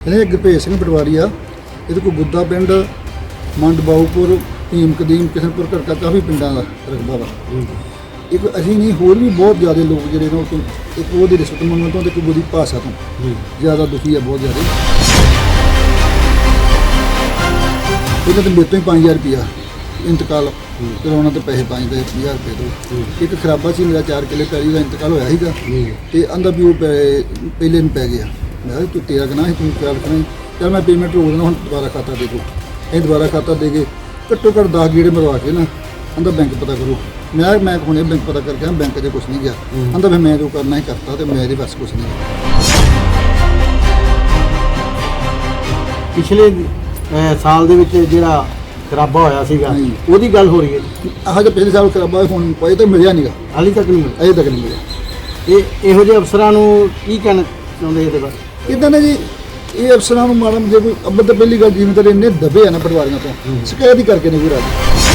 ਇਹ ਗੁਰਭੇਜ ਸਿੰਘ ਪਟਵਾਰੀ ਆ ਇਹਦੇ ਕੋਲ ਗੁੱਦਾ ਪਿੰਡ ਮੰਡ ਬਾਉਪੁਰ ਭੀਮ ਕਦੀਮ ਕਿਸ਼ਨਪੁਰ ਘਰਕਾ ਕਾਫੀ ਪਿੰਡਾਂ ਦਾ ਰਕਬਾ ਵਾ। ਇੱਕ ਅਸੀਂ ਨਹੀਂ ਹੋਰ ਵੀ ਬਹੁਤ ਜ਼ਿਆਦਾ ਲੋਕ ਜਿਹੜੇ ਨੇ ਉਹ ਤੋਂ ਇੱਕ ਉਹਦੀ ਰਿਸ਼ਵਤ ਮੰਗਣ ਤੋਂ ਤੇ ਇੱਕ ਉਹਦੀ ਭਾਸ਼ਾ ਤੋਂ। ਜ਼ਿਆਦਾ ਦੁਖੀ ਆ ਬਹੁਤ ਜ਼ਿਆਦਾ। ਇਹਨਾਂ ਤੇ ਮੇਰੇ ਤੋਂ ਹੀ 5000 ਰੁਪਿਆ ਇੰਤਕਾਲ ਕਰਾਉਣਾ ਤੇ ਪੈਸੇ 5000 ਰੁਪਏ ਤੋਂ। ਇੱਕ ਖਰਾਬਾ ਸੀ ਮੇਰਾ 4 ਕਿੱਲੇ ਪੈਲੀ ਦਾ ਇੰਤਕਾਲ ਹੋਇਆ ਸੀਗਾ ਤੇ ਆਂਦਾ ਵੀ ਉਹ ਪਹਿਲੇ ਨੂੰ ਪੈ ਗਿਆ। ਮੈਂ ਕਿਹਾ ਤੂੰ ਤੇਰਾ ਗਨਾਹ ਹੈ ਤੂੰ ਕਿਆ ਰੱਖਣਾ ਹੈ? ਚੱਲ ਮੈਂ ਪੇਮੈਂਟ ਰੋਕ ਦੇਣਾ ਹੁਣ ਦੁਬਾਰਾ ਖਾਤਾ ਦੇ ਦੋ ਇਹ ਦੁਬਾਰਾ ਖਾਤਾ ਦੇ ਕੇ ਘੱਟੋ ਘੱਟ 10 ਗੇੜੇ ਮਰਵਾ ਕੇ ਨਾ ਆਂਦਾ ਬੈਂਕ ਪਤਾ ਕਰੋ। ਮੈਂ ਕਿਹਾ ਮੈਂ ਹੁਣੇ ਬੈਂਕ ਪਤਾ ਕਰਕੇ ਆਇਆ ਬੈਂਕ 'ਚ ਕੁਝ ਨਹੀਂ ਗਿਆ। ਆਂਦਾ ਫਿਰ ਮੈਂ ਜੋ ਕਰਨਾ ਹੀ ਕਰਤਾ ਤੇ ਮੇਰੇ ਬਸ ਕੁਝ ਨਹੀਂ ਪਿਛਲੇ ਅਹ, ਸਾਲ ਦੇ ਵਿੱਚ ਜਿਹੜਾ ਖਰਾਬਾ ਹੋਇਆ ਸੀਗਾ ਹਾਂਜੀ। ਉਹਦੀ ਗੱਲ ਹੋ ਰਹੀ ਹੈ ਆਹ ਜੇ ਪਿਛਲੇ ਸਾਲ ਖਰਾਬਾ ਹੁਣ ਪਏ ਤਾਂ ਮਿਲਿਆ ਨਹੀਂਗਾ ਹਾਲੇ ਤੱਕ ਨਹੀਂ ਮਿਲਿਆ। ਅਜੇ ਤੱਕ ਨਹੀਂ ਮਿਲਿਆ। ਇਹ ਇਹੋ ਜਿਹੇ ਅਫਸਰਾਂ ਨੂੰ ਕੀ ਕਹਿਣਾ ਚਾਹੁੰਦੇ ਇਹਦੇ ਬਾਰੇ? ਇਦਾਂ ਨੇ ਜੀ, ਇਹ ਅਫਸਰਾਂ ਨੂੰ ਮਾੜਾ ਜੇ ਕੋਈ ਅੱਬਲ ਤਾਂ ਪਹਿਲੀ ਗੱਲ ਜਿਵੇਂ ਤਾਂ ਇੰਨੇ ਦਬੇ ਆ ਨਾ ਪਟਵਾਰੀਆਂ ਤੋਂ, ਸ਼ਿਕਾਇਤ ਹੀ ਕਰਕੇ ਨਹੀਂ ਕੋਈ ਰਾਜੀ।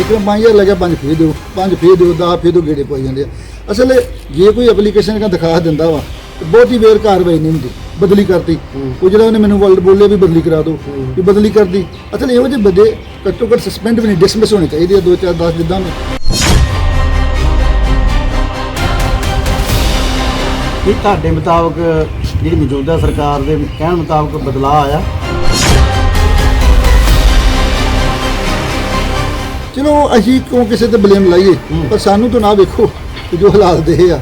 ਇੱਕ ਨੂੰ 5000 ਲੱਗਿਆ ਪੰਜ ਫੇਰ ਦਿਓ, ਪੰਜ ਫੇਰ ਦਿਓ 10 ਫੇਰ ਦਿਓ, ਗੇੜੇ ਪਾਈ ਜਾਂਦੇ ਆ। ਅਸਲ ਜੇ ਕੋਈ ਐਪਲੀਕੇਸ਼ਨ ਕਾ ਦਿਖਾ ਦਿੰਦਾ ਵਾ, ਤੇ ਬਹੁਤੀ ਵੇਰ ਕਾਰਵਾਈ ਨਹੀਂ ਹੁੰਦੀ, ਬਦਲੀ ਕਰਤੀ। ਉਹ ਜਿਹੜਾ ਉਹਨੇ ਮੈਨੂੰ ਵਰਲਡ ਬੋਲਿਆ ਵੀ ਬਦਲੀ ਕਰਾ ਦਿਓ ਵੀ ਬਦਲੀ ਕਰਦੀ ਅਸਲ ਇਹੋ ਜਿਹੇ ਬੰਦੇ ਘੱਟੋ ਘੱਟ ਸਸਪੈਂਡ ਵੀ ਨਹੀਂ ਡਿਸਮਿਸ ਹੋਣੇ ਚਾਹੀਦੇ ਆ, ਦੋ ਚਾਰ 10 ਜਿੱਦਾਂ ਨੇ ਕੀ ਤੁਹਾਡੇ ਮੁਤਾਬਕ ਜਿਹੜੀ ਮੌਜੂਦਾ ਸਰਕਾਰ ਦੇ ਕਹਿਣ ਮੁਤਾਬਕ ਬਦਲਾਅ ਆਇਆ? ਚਲੋ ਅਸੀਂ ਕਿਉਂ ਕਿਸੇ ਤੇ ਬਲੇਮ ਲਾਈਏ? ਪਰ ਸਾਨੂੰ ਤਾਂ ਨਾ ਵੇਖੋ ਕਿ ਜੋ ਹਾਲਾਤ ਦੇ ਆ।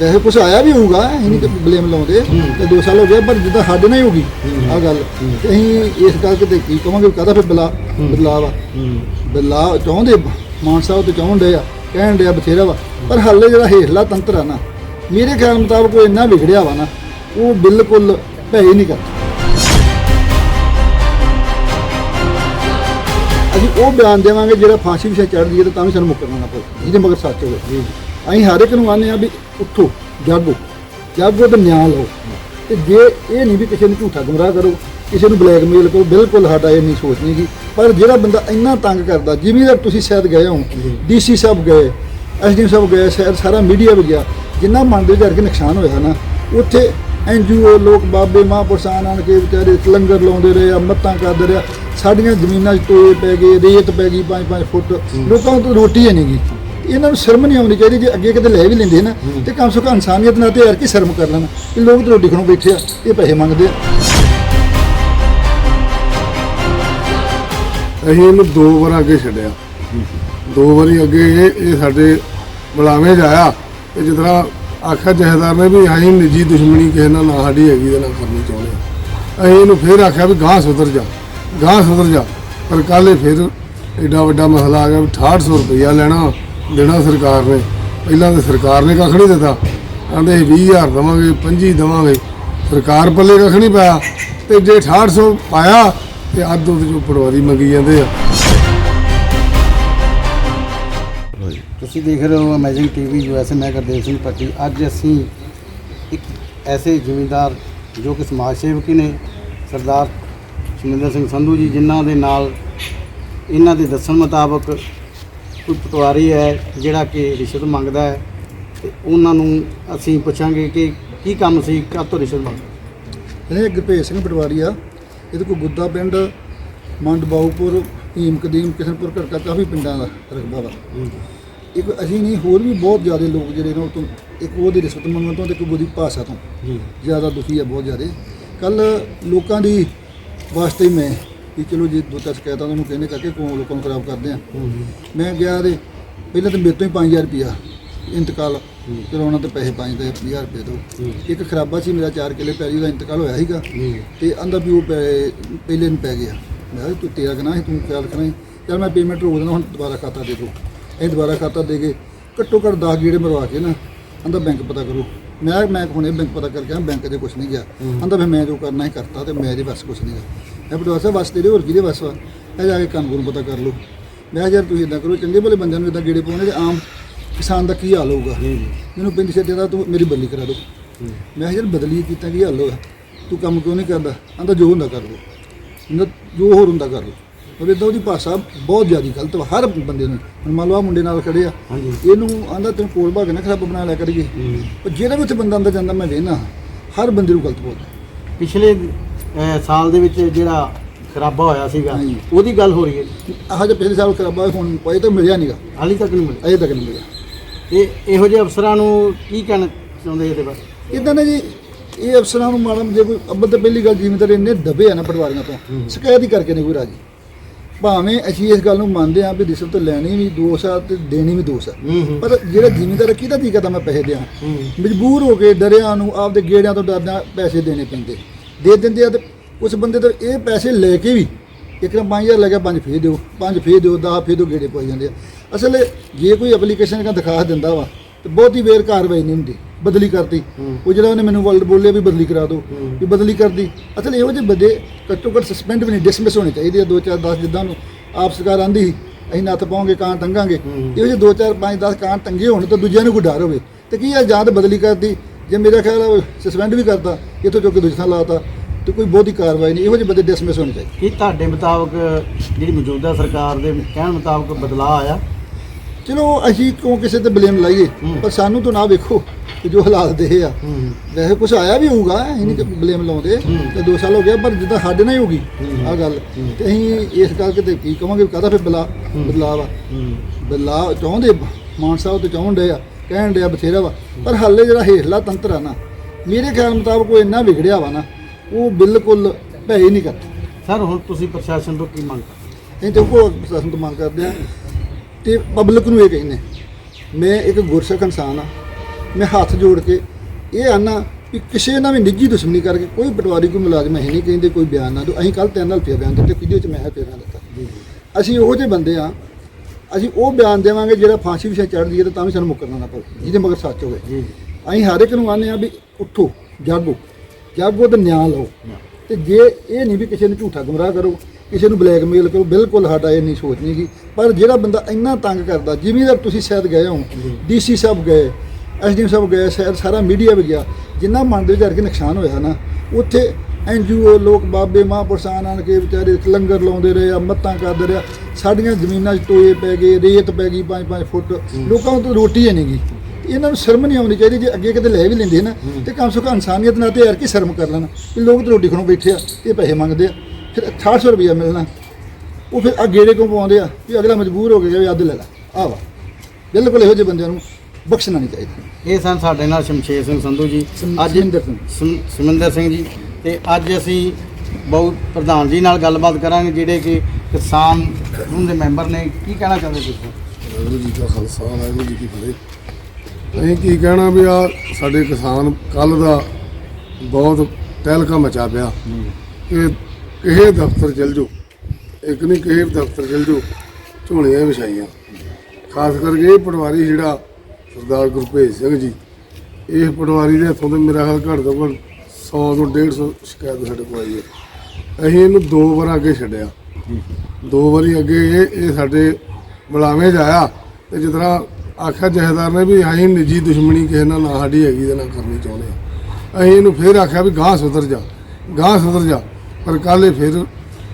ਵੈਸੇ ਕੁਝ ਆਇਆ ਵੀ ਹੋਊਗਾ ਅਸੀਂ ਨਹੀਂ ਬਲੇਮ ਲਾਉਂਦੇ। ਤੇ 2 ਸਾਲ ਹੋ ਗਏ ਪਰ ਜਿੱਦਾਂ ਸਾਡੇ ਨਾਲ ਹੀ ਹੋ। ਗਈ ਆ ਗੱਲ ਤੇ ਅਸੀਂ ਇਸ ਗੱਲ ਤੇ ਕੀ ਕਵਾਂਗੇ ਕਹਦਾ ਫਿਰ ਬਲਾ ਬਦਲਾਅ ਵਾ ਬਦਲਾਅ ਚਾਹੁੰਦੇ ਮਾਨ ਸਾਹਿਬ ਤੇ ਚਾਹੁੰਦੇ ਆ ਕਹਿਣ ਡਿਆ ਬਥੇਰਾ ਵਾ। ਪਰ ਹਾਲੇ ਜਿਹੜਾ ਹੇਠਲਾ ਤੰਤਰ ਆ ਨਾ ਮੇਰੇ ਖਿਆਲ ਮੁਤਾਬਕ ਉਹ ਇੰਨਾ ਵਿਗੜਿਆ ਵਾ ਨਾ, ਉਹ ਬਿਲਕੁਲ ਭੈ ਹੀ ਨਹੀਂ ਕਰਦਾ। ਅਸੀਂ ਉਹ ਬਿਆਨ ਦੇਵਾਂਗੇ ਜਿਹੜਾ ਫਾਂਸੀ ਵਿਸ਼ਾ ਚੜ੍ਹ ਜੀਏ ਤਾਂ ਵੀ ਸਾਨੂੰ ਮੁਕਰਨਾ ਨਾ ਪਵੇ। ਜਿਹਦੇ ਮਗਰ ਸੱਚ ਹੋਵੇ। ਅਸੀਂ ਹਰ ਇੱਕ ਨੂੰ ਆਨੇ ਆ ਵੀ ਉੱਠੋ, ਜਾਗੋ। ਜਾਗੋ ਤੇ ਨਿਆਂ ਲਓ। ਤੇ ਜੇ ਇਹ ਨਹੀਂ ਵੀ ਕਿਸੇ ਨੂੰ ਝੂਠਾ ਗੁੰਮਰਾਹ ਕਰੋ, ਕਿਸੇ ਨੂੰ ਬਲੈਕਮੇਲ ਕਰੋ, ਬਿਲਕੁਲ ਸਾਡਾ ਇਹ ਨਹੀਂ ਸੋਚ ਨਹੀਂ ਗੀ ਪਰ ਜਿਹੜਾ ਬੰਦਾ ਇੰਨਾ ਤੰਗ ਕਰਦਾ, ਜਿਵੇਂ ਤੁਸੀਂ ਸ਼ਾਇਦ ਗਏ ਹੋ, ਡੀਸੀ ਸਾਹਿਬ ਗਏ ਐਸਡੀਐਮ ਸਾਹਿਬ ਗਏ ਸ਼ਾਇਦ ਸਾਰਾ ਮੀਡੀਆ ਵੀ ਗਿਆ ਜਿੰਨਾ ਮਨ ਦੇ ਕਰਕੇ ਨੁਕਸਾਨ ਹੋਇਆ ਨਾ ਉੱਥੇ ਐਨਜੀਓ ਲੋਕ ਬਾਬੇ ਮਹਾਂਪੁਰਸ਼ਾਂ ਆਣ ਕੇ ਵਿਚਾਰੇ ਲੰਗਰ ਲਾਉਂਦੇ ਰਹੇ ਆ ਮੱਤਾਂ ਕਰਦੇ ਰਹੇ। ਸਾਡੀਆਂ ਜ਼ਮੀਨਾਂ 'ਚ ਟੋਏ ਪੈ ਗਏ ਰੇਤ ਪੈ ਗਈ 5-5 ਫੁੱਟ ਲੋਕਾਂ ਨੂੰ ਤਾਂ ਰੋਟੀ ਹੀ ਨਹੀਂ ਗਈ ਇਹਨਾਂ ਨੂੰ ਸ਼ਰਮ ਨਹੀਂ ਆਉਣੀ ਚਾਹੀਦੀ ਜੇ ਅੱਗੇ ਕਿਤੇ ਲੈ ਵੀ ਲੈਂਦੇ ਨਾ ਤੇ ਕਮ ਸੇ ਕਮ ਇਨਸਾਨੀਅਤ ਨਾਲ ਤੇ ਯਾਰ ਕੀ ਸ਼ਰਮ ਕਰ ਲੈਣ ਕਿ ਲੋਕ ਤਾਂ ਰੋਟੀ ਖਾਣੋਂ ਬੈਠੇ ਆ ਇਹ ਪੈਸੇ ਮੰਗਦੇ ਆ। ਅਸੀਂ ਇਹਨੂੰ ਦੋ ਵਾਰ ਅੱਗੇ ਛੱਡਿਆ। ਦੋ ਵਾਰੀ ਅੱਗੇ ਇਹ ਸਾਡੇ ਬੁਲਾਵੇਂ ਜਾਇਆ ਆਇਆ ਤੇ ਜਿਸ ਤਰ੍ਹਾਂ ਆਖਿਆ ਜਹੇਦਾਰ ਨੇ ਵੀ ਅਸੀਂ ਨਿੱਜੀ ਦੁਸ਼ਮਣੀ ਕਿਸੇ ਨਾਲ ਨਾ ਸਾਡੀ ਹੈਗੀ ਤੇ ਨਾ ਕਰਨੀ ਚਾਹੁੰਦੇ ਅਸੀਂ ਇਹਨੂੰ ਫੇਰ ਆਖਿਆ ਵੀ ਗਾਂ ਸੁਧਰ ਜਾ ਗਾਂ ਸੁਧਰ ਜਾ। ਪਰ ਕੱਲ੍ਹ ਇਹ ਫਿਰ ਐਡਾ ਵੱਡਾ ਮਸਲਾ ਆ ਗਿਆ ਵੀ 6800 ਰੁਪਈਆ ਲੈਣਾ ਦੇਣਾ ਸਰਕਾਰ ਨੇ। ਪਹਿਲਾਂ ਤਾਂ ਸਰਕਾਰ ਨੇ ਕੱਖ ਨਹੀਂ ਦਿੱਤਾ। ਕਹਿੰਦੇ 20000 ਦਵਾਂਗੇ 25 ਦਵਾਂਗੇ। ਸਰਕਾਰ ਪੱਲੇ ਕੱਖ ਨਹੀਂ ਪਾਇਆ। ਤੇ ਜੇ 6800 ਪਾਇਆ ਤੇ ਅੱਧ ਉਹਦੇ ਚੋਂ ਪਟਵਾਰੀ ਮੰਗੀ ਜਾਂਦੇ ਆ। ਤੁਸੀਂ ਦੇਖ ਰਹੇ ਹੋ ਅਮੇਜ਼ਿੰਗ ਟੀਵੀ ਜੋ ਐਸੇ ਮੈਂ ਗੁਰਦੇਵ ਸਿੰਘ ਪੱਟੀ ਅੱਜ ਅਸੀਂ ਇੱਕ ਐਸੇ ਜ਼ਿਮੀਂਦਾਰ ਜੋ ਕਿ ਸਮਾਜ ਸੇਵਕ ਨੇ ਸਰਦਾਰ ਸੁਮਿੰਦਰ ਸਿੰਘ ਸੰਧੂ ਜੀ ਜਿਨ੍ਹਾਂ ਦੇ ਨਾਲ ਇਹਨਾਂ ਦੇ ਦੱਸਣ ਮੁਤਾਬਕ ਕੋਈ ਪਟਵਾਰੀ ਹੈ ਜਿਹੜਾ ਕਿ ਰਿਸ਼ਵਤ ਮੰਗਦਾ ਹੈ ਤੇ ਉਹਨਾਂ ਨੂੰ ਅਸੀਂ ਪੁੱਛਾਂਗੇ ਕਿ ਕੀ ਕੰਮ ਸੀ ਕਾਹਤੋਂ ਰਿਸ਼ਵਤ ਮੰਗਦਾ? ਇਹ ਗੁਰਭੇਜ ਸਿੰਘ ਪਟਵਾਰੀ ਆ। ਇਹਦੇ ਕੋਲ ਗੁੱਦਾ ਪਿੰਡ ਮੰਡ ਬਾਉਪੁਰ ਭੀਮ ਕਦੀਮ ਕਿਸ਼ਨਪੁਰ ਘਰਕਾ ਕਾਫੀ ਪਿੰਡਾਂ ਦਾ ਰਕਬਾ ਵਾ। ਇੱਕ ਅਸੀਂ ਨਹੀਂ ਹੋਰ ਵੀ ਬਹੁਤ ਜ਼ਿਆਦਾ ਲੋਕ ਜਿਹੜੇ ਨੇ ਉਹ ਤੋਂ ਇੱਕ ਉਹਦੀ ਰਿਸ਼ਵਤ ਮੰਗਣ ਤੋਂ ਤੇ ਇੱਕ ਉਹਦੀ ਭਾਸ਼ਾ ਤੋਂ। ਜੀ। ਜ਼ਿਆਦਾ ਦੁਖੀ ਆ ਬਹੁਤ ਜ਼ਿਆਦਾ। ਕੱਲ ਲੋਕਾਂ ਦੀ ਵਾਸਤੇ ਹੀ ਮੈਂ ਵੀ ਚਲੋ ਜੇ ਦੋ ਚਾਰ ਸ਼ਿਕਾਇਤਾਂ ਤੁਹਾਨੂੰ ਕਹਿੰਦੇ ਕਰਕੇ ਕੋਲ ਲੋਕਾਂ ਨੂੰ ਖਰਾਬ ਕਰਦੇ ਆ। ਮੈਂ ਗਿਆ ਤੇ ਪਹਿਲਾਂ ਤਾਂ ਮੇਰੇ ਤੋਂ ਹੀ 5000 ਰੁਪਿਆ ਇੰਤਕਾਲ ਕਰਾਉਣਾ ਤੇ ਪੈਸੇ 5000 ਰੁਪਏ ਦੋ ਇੱਕ ਖਰਾਬਾ ਸੀ ਮੇਰਾ 4 ਕਿੱਲੇ ਪੈਲੀ ਦਾ ਇੰਤਕਾਲ ਹੋਇਆ ਸੀਗਾ। ਤੇ ਆਂਦਾ ਵੀ ਉਹ ਪਹਿਲੇ ਨੂੰ ਪੈ ਗਿਆ। ਮੈਂ ਤੂੰ ਤੇਰਾ ਗਨਾਹ ਹੈ ਤੂੰ ਖਿਆਲ ਹੈ ਚੱਲ ਮੈਂ ਪੇਮੈਂਟ ਰੋਕ ਦੇਣਾ ਹੁਣ ਦੁਬਾਰਾ ਖਾਤਾ ਦੇ ਦੋ ਇਹ ਦੁਬਾਰਾ ਖਾਤਾ ਦੇ ਕੇ ਘੱਟੋ ਘੱਟ 10 ਗੇੜੇ ਮਰਵਾ ਕੇ ਨਾ ਆਂਦਾ ਬੈਂਕ ਪਤਾ ਕਰੋ। ਮੈਂ ਮੈਂ ਹੁਣੇ ਬੈਂਕ ਪਤਾ ਕਰਕੇ ਆਇਆ ਬੈਂਕ 'ਚ ਕੁਝ ਨਹੀਂ ਗਿਆ। ਆਂਦਾ ਫਿਰ ਮੈਂ ਜੋ ਕਰਨਾ ਹੀ ਕਰਤਾ ਤੇ ਮੇਰੇ ਬਸ ਕੁਝ ਨਹੀਂ ਗਿਆ ਮੈਂ ਪਟਵਾਰ ਸਾਹਿਬ ਬਸ ਤੇਰੇ ਹੋਰ ਕਿਹਦੇ ਬਸ ਵਾ? ਇਹ ਜਾ ਕੇ ਕਾਨੂੰਨ ਪਤਾ ਕਰ ਲਓ। ਮੈਂ ਯਾਰ ਤੁਸੀਂ ਇਦਾਂ ਕਰੋ ਚੰਗੇ ਭਲੇ ਬੰਦਿਆਂ ਨੂੰ ਇਦਾਂ ਗੇੜੇ ਪਾਉਣੇ ਤੇ ਆਮ ਕਿਸਾਨ ਦਾ ਕੀ ਹਾਲ ਹੋਊਗਾ? ਮੈਨੂੰ ਪਿੰਡ ਛੱਡੇ ਦਾ ਤੂੰ ਮੇਰੀ ਬਦਲੀ ਕਰਾ ਦੋ ਮੈਂ ਯਾਰ ਬਦਲੀ ਕੀਤਾ ਕੀ ਹਾਲ ਹੋਇਆ? ਤੂੰ ਕੰਮ ਕਿਉਂ ਨਹੀਂ ਕਰਦਾ? ਆਂਦਾ ਜੋ ਹੁੰਦਾ ਕਰ ਕਹਿੰਦਾ ਜੋ ਹੋਰ ਹੁੰਦਾ ਕਰ ਲਓ। ਪਰ ਇਦਾਂ ਉਹਦੀ ਭਾਸ਼ਾ ਬਹੁਤ ਜ਼ਿਆਦਾ ਗਲਤ ਵਾ ਹਰ ਬੰਦੇ ਨੂੰ। ਹੁਣ ਮੰਨ ਲਓ ਆਹ ਮੁੰਡੇ ਨਾਲ ਖੜੇ ਆ ਇਹਨੂੰ ਆਂਦਾ ਤੈਨੂੰ ਕੋਲ ਭਾਗ ਨਾ ਖਰਾਬ ਬਣਾ ਲਿਆ ਕਰੀਏ। ਪਰ ਜਿਹੜਾ ਵੀ ਉੱਥੇ ਬੰਦਾ ਅੰਦਰ ਜਾਂਦਾ ਮੈਂ ਵੇਖਣਾ ਹਰ ਬੰਦੇ ਨੂੰ ਗਲਤ ਬੋਲਦਾ। ਪਿਛਲੇ ਸਾਲ ਦੇ ਵਿੱਚ ਜਿਹੜਾ ਖਰਾਬਾ ਹੋਇਆ ਸੀਗਾ। ਉਹਦੀ ਗੱਲ ਹੋ ਰਹੀ ਹੈ। ਆਹ ਜੇ ਪਿਛਲੇ ਸਾਲ ਖਰਾਬਾ ਹੁਣ ਪਏ ਤਾਂ ਮਿਲਿਆ ਨਹੀਂਗਾ ਹਾਲੇ ਤੱਕ ਨਹੀਂ ਮਿਲਿਆ। ਅਜੇ ਤੱਕ ਨਹੀਂ ਮਿਲਿਆ। ਤੇ ਇਹੋ ਜਿਹੇ ਅਫਸਰਾਂ ਨੂੰ ਕੀ ਕਹਿਣਾ ਚਾਹੁੰਦੇ ਇਹਦੇ ਬਾਰੇ? ਇਦਾਂ ਨੇ ਜੀ ਇਹ ਅਫਸਰਾਂ ਨੂੰ ਮਾਲਮ ਜੇ ਕੋਈ ਅੱਬਲ ਤਾਂ ਪਹਿਲੀ ਗੱਲ ਜ਼ਿਮੀਂਦਾਰ ਇੰਨੇ ਦਬੇ ਆ ਨਾ ਪਟਵਾਰੀਆਂ ਤੋਂ ਸ਼ਿਕਾਇਤ ਹੀ ਕਰਕੇ ਨਹੀਂ ਕੋਈ ਰਾਜੀ। ਭਾਵੇਂ ਅਸੀਂ ਇਸ ਗੱਲ ਨੂੰ ਮੰਨਦੇ ਹਾਂ ਵੀ ਰਿਸ਼ਵਤ ਲੈਣੀ ਵੀ ਦੋਸ਼ ਆ ਤੇ ਦੇਣੀ ਵੀ ਦੋਸ਼ ਆ। ਪਰ ਜਿਹੜਾ ਜ਼ਿਮੀਂਦਾਰ ਕਿਹਦਾ ਜੀ ਕਰਦਾ ਮੈਂ ਪੈਸੇ ਦਿਆਂ? ਮਜਬੂਰ ਹੋ ਕੇ ਡਰਿਆਂ ਨੂੰ ਆਪਦੇ ਗੇੜਿਆਂ ਤੋਂ ਡਰਦਿਆਂ ਪੈਸੇ ਦੇਣੇ ਪੈਂਦੇ। ਦੇ ਦਿੰਦੇ ਆ ਤੇ ਉਸ ਬੰਦੇ ਤੋਂ ਇਹ ਪੈਸੇ ਲੈ ਕੇ ਵੀ ਇੱਕ ਨਾ 5000 ਲੱਗਿਆ ਪੰਜ ਫੇਰ ਦਿਓ ਪੰਜ ਫੇਰ ਦਿਓ 10 ਫੇਰ ਦਿਓ ਗੇੜੇ ਪਾਈ ਜਾਂਦੇ ਆ। ਅਸਲ ਜੇ ਕੋਈ ਐਪਲੀਕੇਸ਼ਨ ਕਾ ਦਿਖਾ ਦਿੰਦਾ ਵਾ ਤੇ ਬਹੁਤੀ ਵੇਰ ਕਾਰਵਾਈ ਨਹੀਂ ਹੁੰਦੀ ਬਦਲੀ ਕਰਤੀ। ਉਹ ਜਿਹੜਾ ਉਹਨੇ ਮੈਨੂੰ ਵਰਡ ਬੋਲਿਆ ਵੀ ਬਦਲੀ ਕਰਾ ਦਿਓ ਹੂੰ। ਵੀ ਬਦਲੀ ਕਰਦੀ ਅਸਲ ਇਹੋ ਜਿਹੇ ਬੰਦੇ ਘੱਟੋ ਘੱਟ ਸਸਪੈਂਡ ਵੀ ਨਹੀਂ ਡਿਸਮਿਸ ਹੋਣੇ ਚਾਹੀਦੇ ਆ 2 4 10 ਜਿੱਦਾਂ ਨੂੰ ਆਪ ਸਰਕਾਰ ਆਂਦੀ ਸੀ ਅਸੀਂ ਨੱਥ ਪਾਉਂਗੇ ਕਾਂ ਟੰਗਾਂਗੇ। ਇਹੋ ਜਿਹੇ 2 4 5 10 ਕਾਂ ਟੰਗੇ ਹੋਣ ਤਾਂ ਦੂਜਿਆਂ ਨੂੰ ਕੋਈ ਡਰ ਹੋਵੇ। ਤੇ ਕੀ ਆ ਜਾਂ ਬਦਲੀ ਕਰਦੀ ਜੇ ਮੇਰਾ ਖਿਆਲ ਸਸਪੈਂਡ ਵੀ ਕਰਤਾ ਇੱਥੋਂ ਚੁੱਕ ਕੇ ਦੂਜੇ ਲਾਤਾ ਤੇ ਕੋਈ ਬਹੁਤੀ ਕਾਰਵਾਈ ਨਹੀਂ। ਇਹੋ ਜਿਹੇ ਬੰਦੇ ਡਿਸਮਿਸ ਹੋਣੇ ਚਾਹੀਦੇ। ਕੀ ਤੁਹਾਡੇ ਮੁਤਾਬਕ ਜਿਹੜੀ ਮੌਜੂਦਾ ਸਰਕਾਰ ਦੇ ਕਹਿਣ ਮੁਤਾਬਕ ਬਦਲਾਅ ਆਇਆ? ਚਲੋ ਅਸੀਂ ਕਿਉਂ ਕਿਸੇ ਤੇ ਬਲੇਮ ਲਾਈਏ। ਪਰ ਸਾਨੂੰ ਤਾਂ ਨਾ ਵੇਖੋ ਕਿ ਜੋ ਹਾਲਾਤ ਦੇ ਆ। ਵੈਸੇ ਕੁਝ ਆਇਆ ਵੀ ਹੋਊਗਾ ਅਸੀਂ ਨਹੀਂ ਕਿ ਬਲੇਮ ਲਾਉਂਦੇ। ਤੇ 2 ਸਾਲ ਹੋ ਗਿਆ ਪਰ ਜਿੱਦਾਂ ਸਾਡੇ ਨਾਲ ਹੀ। ਹੋਗੀ। ਆ ਗੱਲ। ਤੇ ਅਸੀਂ ਇਸ ਕਰਕੇ ਤੇ ਕੀ ਕਵਾਂਗੇ ਕਾਹਦਾ ਫਿਰ ਬਲਾ ਹੂੰ। ਬਦਲਾਅ ਵਾ? ਹੂੰ। ਬਦਲਾਅ ਚਾਹੁੰਦੇ ਮਾਨ ਸਾਹਿਬ ਤੇ ਡਏ ਆ ਕਹਿਣ ਡਿਆ ਬਥੇਰਾ ਵਾ। ਪਰ ਹਾਲੇ ਜਿਹੜਾ ਹੇਠਲਾ ਤੰਤਰ ਆ ਨਾ ਮੇਰੇ ਖਿਆਲ ਮੁਤਾਬਕ ਉਹ ਇੰਨਾ ਵਿਗੜਿਆ ਵਾ ਨਾ ਉਹ ਬਿਲਕੁਲ ਭੈ ਹੀ ਨਹੀਂ ਕਰਦਾ। ਸਰ ਹੁਣ ਤੁਸੀਂ ਪ੍ਰਸ਼ਾਸਨ ਤੋਂ ਕੀ ਮੰਗ ਕਰਦੇ? ਤੇ ਉਹ ਪ੍ਰਸ਼ਾਸਨ ਤੋਂ ਮੰਗ ਕਰਦੇ ਆ ਤੇ ਪਬਲਿਕ ਨੂੰ ਇਹ ਕਹਿੰਦੇ ਮੈਂ ਇੱਕ ਗੁਰਸਿੱਖ ਇਨਸਾਨ ਆ ਮੈਂ ਹੱਥ ਜੋੜ ਕੇ ਇਹ ਆਨਾ ਕਿ ਕਿਸੇ ਨਾਲ ਵੀ ਨਿੱਜੀ ਦੁਸ਼ਮਣੀ ਕਰਕੇ ਕੋਈ ਪਟਵਾਰੀ ਕੋਈ ਮੁਲਾਜ਼ਮ ਹੈ ਨਹੀਂ ਕਹਿੰਦੇ ਕੋਈ ਬਿਆਨ ਨਾ ਦੋ ਅਸੀਂ ਕੱਲ ਤਿੰਨ ਨਾਲ ਫਿਰ ਬਿਆਨ ਦਿੱਤੇ ਵੀਡੀਓ ਚ ਮੈਂ ਫਿਰ ਬਿਆਨ ਦਿੱਤਾ। ਜੀ ਅਸੀਂ ਉਹੋ ਜਿਹੇ ਬੰਦੇ ਆ ਅਸੀਂ ਉਹ ਬਿਆਨ ਦੇਵਾਂਗੇ ਜਿਹੜਾ ਫਾਂਸੀ ਵਿਸ਼ਾ ਚੜ੍ਹ ਜੀਏ ਤਾਂ ਵੀ ਸਾਨੂੰ ਮੁਕਰਨਾ ਨਾ ਪਵੇ ਜਿਹਦੇ ਮਗਰ ਸੱਚ ਹੋਵੇ। ਜੀ ਅਸੀਂ ਹਰ ਇੱਕ ਨੂੰ ਆਨੇ ਆ ਵੀ ਉੱਠੋ ਜਾਗੋ ਜਾਗੋ ਤੇ ਨਿਆਂ ਲਓ। ਤੇ ਜੇ ਇਹ ਨਹੀਂ ਵੀ ਕਿਸੇ ਨੂੰ ਝੂਠਾ ਗੁੰਮਰਾਹ ਕਰੋ ਕਿਸੇ ਨੂੰ ਬਲੈਕਮੇਲ ਕਰੋ ਬਿਲਕੁਲ ਸਾਡਾ ਇਹ ਨਹੀਂ ਸੋਚ ਨਹੀਂ ਗੀ ਪਰ ਜਿਹੜਾ ਬੰਦਾ ਇੰਨਾ ਤੰਗ ਕਰਦਾ, ਜਿਵੇਂ ਤੁਸੀਂ ਸ਼ਾਇਦ ਗਏ ਹੋ, ਡੀਸੀ ਸਾਹਿਬ ਗਏ ਐਸਡੀਐਮ ਸਾਹਿਬ ਗਏ, ਸ਼ਾਇਦ ਸਾਰਾ ਮੀਡੀਆ ਵੀ ਗਿਆ, ਜਿੰਨਾ ਮਨ ਦੇ ਵਿੱਚ ਕੇ ਨੁਕਸਾਨ ਹੋਇਆ ਨਾ, ਉੱਥੇ ਐਨਜੀਓ ਲੋਕ ਬਾਬੇ ਮਹਾਂਪੁਰਸ਼ਾਨ ਆਣ ਕੇ ਵਿਚਾਰੇ ਲੰਗਰ ਲਾਉਂਦੇ ਰਹੇ ਆ, ਮੱਤਾਂ ਕਰਦੇ ਰਹੇ ਆ। ਸਾਡੀਆਂ ਜ਼ਮੀਨਾਂ 'ਚ ਟੋਏ ਪੈ ਗਏ, ਰੇਤ ਪੈ ਗਈ 5-5 ਫੁੱਟ। ਲੋਕਾਂ ਨੂੰ ਤਾਂ ਰੋਟੀ ਹੀ ਨਹੀਂ ਗੀ ਇਹਨਾਂ ਨੂੰ ਸ਼ਰਮ ਨਹੀਂ ਆਉਣੀ ਚਾਹੀਦੀ ਜੇ ਅੱਗੇ ਕਿਤੇ ਲੈ ਵੀ ਲੈਂਦੇ ਨਾ, ਤੇ ਕਮ ਸੇ ਕਮ ਇਨਸਾਨੀਅਤ ਨਾਲ ਤੇ ਯਾਰ ਕੀ ਸ਼ਰਮ ਕਰ ਲੈਣ? ਕਿ ਲੋਕ ਤਾਂ ਰੋਟੀ ਖਾਣੋਂ ਬੈਠੇ ਆ ਇਹ ਪੈਸੇ ਮੰਗਦੇ ਆ। ਫਿਰ 6800 ਰੁਪਇਆ ਮਿਲਣਾ। ਉਹ ਫਿਰ ਆ ਗੇੜੇ ਕਿਉਂ ਪਵਾਉਂਦੇ ਆ? ਕਿ ਅਗਲਾ ਮਜਬੂਰ ਹੋ ਗਿਆ ਵੀ ਅੱਧ ਲੈ ਲੈ। ਆ ਵਾ। ਬਿਲਕੁਲ ਇਹੋ ਜਿਹੇ ਬੰਦਿਆਂ ਨੂੰ ਬਖਸ਼ਣਾ ਨਹੀਂ ਚਾਹੀਦਾ। ਇਹ ਸਨ ਸਾਡੇ ਨਾਲ ਸ਼ਮਸ਼ੇਰ ਸਿੰਘ ਸੰਧੂ ਜੀ। ਅੱਜ ਸਮਿੰਦਰ ਸਿੰਘ। ਸਮ- ਸਮਿੰਦਰ ਸਿੰਘ ਜੀ। ਤੇ ਅੱਜ ਅਸੀਂ ਬਹੁਤ ਪ੍ਰਧਾਨ ਜੀ ਨਾਲ ਗੱਲਬਾਤ ਕਰਾਂਗੇ ਜਿਹੜੇ ਕਿ ਕਿਸਾਨ ਸਮੂਹ ਦੇ ਮੈਂਬਰ ਨੇ। ਕੀ ਕਹਿਣਾ ਚਾਹੁੰਦੇ ਤੁਸੀਂ? ਵਾਹਿਗੁਰੂ ਜੀ ਕਾ ਖਾਲਸਾ ਵਾਹਿਗੁਰੂ ਜੀ ਕੀ ਫਤਿਹ। ਅਸੀਂ ਕੀ ਕਹਿਣਾ ਵੀ ਆ ਸਾਡੇ ਕਿਸਾਨ ਕੱਲ ਦਾ ਬਹੁਤ ਤਹਿਲਕਾ ਮਚਾ ਪਿਆ। ਕਿ ਕਿਸੇ ਦਫ਼ਤਰ ਚਲ ਜਾਓ। ਇੱਕ ਨਹੀਂ ਕਿਸੇ ਦਫ਼ਤਰ ਚਲ ਜਾਓ। ਝੋਲੀਆਂ ਵਿਛਾਈਆਂ। ਖਾਸ ਕਰਕੇ ਇਹ ਪਟਵਾਰੀ ਜਿਹੜਾ ਸਰਦਾਰ ਗੁਰਭੇਜ ਸਿੰਘ ਜੀ, ਇਹ ਪਟਵਾਰੀ ਦੇ ਹੱਥੋਂ ਤੇ ਮੇਰਾ ਖਿਆਲ ਘੱਟ ਤੋਂ ਘੱਟ 100 ਤੋਂ 150 ਸ਼ਿਕਾਇਤ ਸਾਡੇ ਕੋਲ ਆਈ ਹੈ। ਅਸੀਂ ਇਹਨੂੰ ਦੋ ਵਾਰ ਅੱਗੇ ਛੱਡਿਆ। ਦੋ ਵਾਰੀ ਅੱਗੇ ਇਹ ਇਹ ਸਾਡੇ ਬੁਲਾਵੇਂ 'ਚ ਆਇਆ ਤੇ ਜਿਸ ਤਰ੍ਹਾਂ ਆਖਿਆ ਜਹੇਦਾਰ ਨੇ ਵੀ ਅਸੀਂ ਨਿੱਜੀ ਦੁਸ਼ਮਣੀ ਕਿਸੇ ਨਾਲ ਨਾ ਸਾਡੀ ਹੈਗੀ ਤੇ ਨਾ ਕਰਨੀ ਚਾਹੁੰਦੇ ਹਾਂ। ਅਸੀਂ ਇਹਨੂੰ ਫੇਰ ਆਖਿਆ ਵੀ ਗਾਂ ਸੁਧਰ ਜਾ ਗਾਂ ਸੁਧਰ ਜਾ। ਪਰ ਕੱਲ੍ਹ ਇਹ ਫਿਰ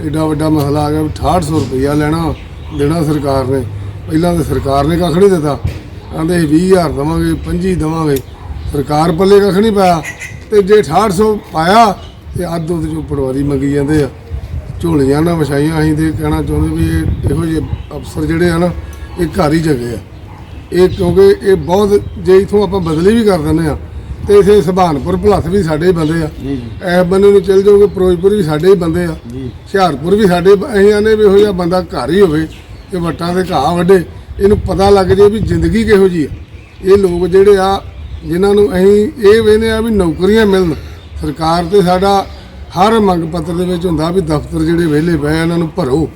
ਐਡਾ ਵੱਡਾ ਮਸਲਾ ਆ ਗਿਆ ਵੀ 6800 ਰੁਪਈਆ ਲੈਣਾ ਦੇਣਾ ਸਰਕਾਰ ਨੇ। ਪਹਿਲਾਂ ਤਾਂ ਸਰਕਾਰ ਨੇ ਕੱਖ ਨਹੀਂ ਦਿੱਤਾ। ਕਹਿੰਦੇ 20000 ਦਵਾਂਗੇ 25 ਦਵਾਂਗੇ। ਸਰਕਾਰ ਪੱਲੇ ਕੱਖ ਨਹੀਂ ਪਾਇਆ। ਤੇ ਜੇ 6800 ਪਾਇਆ, ਤੇ ਅੱਧ ਉਹਦੇ ਚੋਂ ਪਟਵਾਰੀ ਮੰਗੀ ਜਾਂਦੇ ਆ। ਝੋਲੀਆਂ ਨਾ ਵਿਛਾਈਆਂ, ਅਸੀਂ ਤੇ ਕਹਿਣਾ ਚਾਹੁੰਦੇ ਵੀ ਇਹ ਇਹੋ ਜਿਹੇ ਅਫਸਰ ਜਿਹੜੇ ਆ ਨਾ, ਇਹ ਘਰ ਹੀ ਜਗੇ ਆ। ਇਹ ਕਿਉਂਕਿ ਇਹ ਬਹੁਤ, ਜੇ ਇਥੋਂ ਆਪਾਂ ਬਦਲੀ ਵੀ ਕਰ ਦਿੰਦੇ ਆ ਤੇ ਇਥੇ ਸੁਭਾਨਪੁਰ ਭਲੱਥ ਵੀ ਸਾਡੇ ਹੀ ਬੰਦੇ ਆ। ਜੀ ਜੀ। ਐਸ ਬੰਦੇ ਨੂੰ ਚਲ ਜਾਓਗੇ ਫਿਰੋਜ਼ਪੁਰ ਵੀ ਸਾਡੇ ਹੀ ਬੰਦੇ ਆ। ਜੀ। ਹੁਸ਼ਿਆਰਪੁਰ ਵੀ ਸਾਡੇ ਅਸੀਂ ਆਨੇ ਵੀ ਇਹੋ ਜਿਹਾ ਬੰਦਾ ਘਰ ਹੀ ਹੋਵੇ ਕਿ ਵੱਟਾਂ ਦੇ ਘਾਹ ਵੱਡੇ ਇਹਨੂੰ ਪਤਾ ਲੱਗ ਜੇ ਵੀ ਜ਼ਿੰਦਗੀ ਕਿਹੋ ਜੀ ਆ। ਇਹ ਲੋਕ ਜਿਹੜੇ ਆ ਜਿਨ੍ਹਾਂ ਨੂੰ ਅਸੀਂ ਇਹ ਵੇਖਦੇ ਆ ਵੀ ਨੌਕਰੀਆਂ ਮਿਲਣ ਸਰਕਾਰ ਤੇ ਸਾਡਾ ਹਰ ਮੰਗ ਪੱਤਰ ਦੇ ਵਿੱਚ ਹੁੰਦਾ ਵੀ ਦਫ਼ਤਰ ਜਿਹੜੇ ਵਿਹਲੇ ਪਏ ਇਹਨਾਂ ਨੂੰ ਭਰੋ।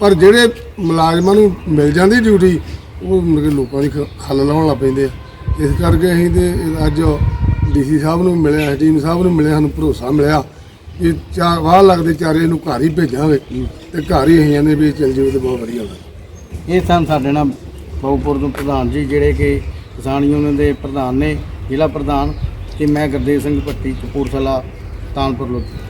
ਪਰ ਜਿਹੜੇ ਮੁਲਾਜ਼ਮਾਂ ਨੂੰ ਮਿਲ ਜਾਂਦੀ ਡਿਊਟੀ ਉਹ ਲੋਕਾਂ ਦੀ ਖੱਲ ਲਾਉਣ ਲੱਗ ਪੈਂਦੇ ਆ। ਇਸ ਕਰਕੇ ਅਸੀਂ ਤੇ ਅੱਜ ਡੀਸੀ ਸਾਹਿਬ ਨੂੰ ਮਿਲਿਆ, ਐਸਡੀਐਮ ਸਾਹਿਬ ਨੂੰ ਮਿਲਿਆ, ਸਾਨੂੰ ਭਰੋਸਾ ਮਿਲਿਆ ਕਿ ਚਾਰ ਵਾਹ ਲੱਗਦੇ ਚਾਰੇ ਨੂੰ ਘਰ ਹੀ ਭੇਜਾਂਗੇ ਤੇ ਘਰ ਹੀ ਅਸੀਂ ਨੇ ਵੀ ਚੱਲ ਜਾਵੇ ਤੇ ਬਹੁਤ ਵਧੀਆ ਗੱਲ ਇਹ ਸਨ ਸਾਡੇ ਨਾਲ ਬਹੁਪੁਰ ਤੋਂ ਪ੍ਰਧਾਨ ਜੀ, ਜਿਹੜੇ ਕਿ ਕਿਸਾਨ ਯੂਨੀਅਨ ਦੇ ਪ੍ਰਧਾਨ ਨੇ, ਜ਼ਿਲ੍ਹਾ ਪ੍ਰਧਾਨ ਤੇ ਮੈਂ ਗੁਰਦੇਵ ਸਿੰਘ ਭੱਟੀ, ਕਪੂਰਥਲਾ, ਤਾਨਪੁਰ, ਲੁਧਿਆਣਾ।